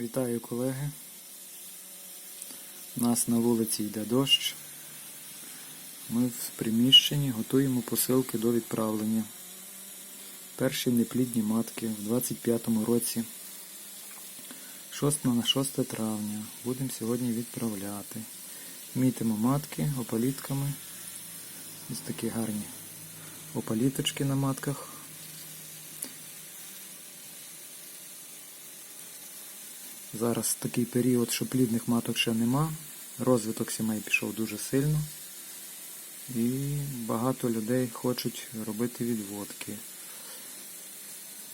Вітаю колеги. У нас на вулиці йде дощ. Ми в приміщенні готуємо посилки до відправлення. Перші неплідні матки в 25-му році. 6 на 6 травня. Будемо сьогодні відправляти. Мітимо матки опалітками. Ось такі гарні опаліточки на матках. Зараз такий період, що плідних маток ще нема. Розвиток сімей пішов дуже сильно. І багато людей хочуть робити відводки.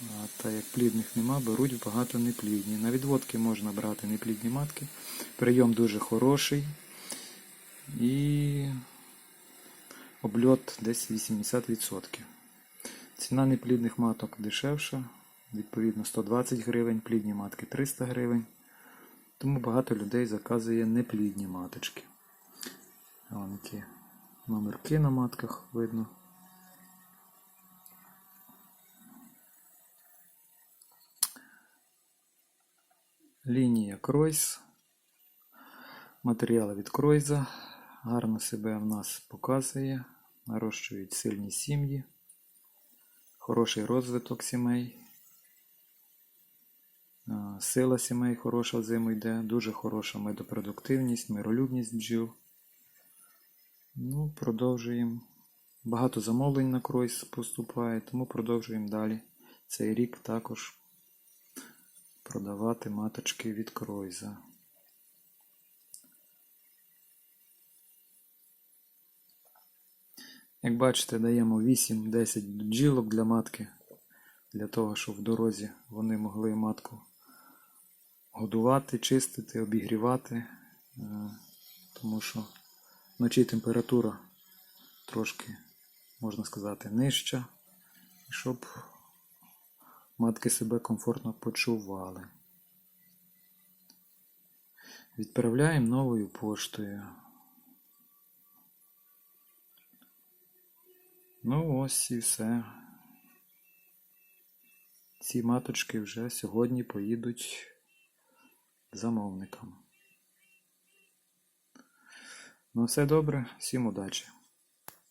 А та як плідних нема, беруть багато неплідні. На відводки можна брати неплідні матки. Прийом дуже хороший. І обльот десь 80%. Ціна неплідних маток дешевша. Відповідно 120 гривень, плідні матки 300 гривень. Тому багато людей заказує неплідні маточки. Вон які номерки на матках видно. Лінія Кройс. Матеріали від Кройза. Гарно себе в нас показує. Нарощують сильні сім'ї. Хороший розвиток сімей. Сила сімей хороша зиму йде, дуже хороша медопродуктивність, миролюбність бджіл. Ну, продовжуємо. Багато замовлень на кройс поступає, тому продовжуємо далі. Цей рік також продавати маточки від кройза. Як бачите, даємо 8-10 бджілок для матки, для того, щоб в дорозі вони могли матку годувати, чистити, обігрівати, е, тому що вночі температура трошки, можна сказати, нижча, щоб матки себе комфортно почували. Відправляємо новою поштою. Ну ось і все. Ці маточки вже сьогодні поїдуть замовникам. Ну все добре, всім удачі!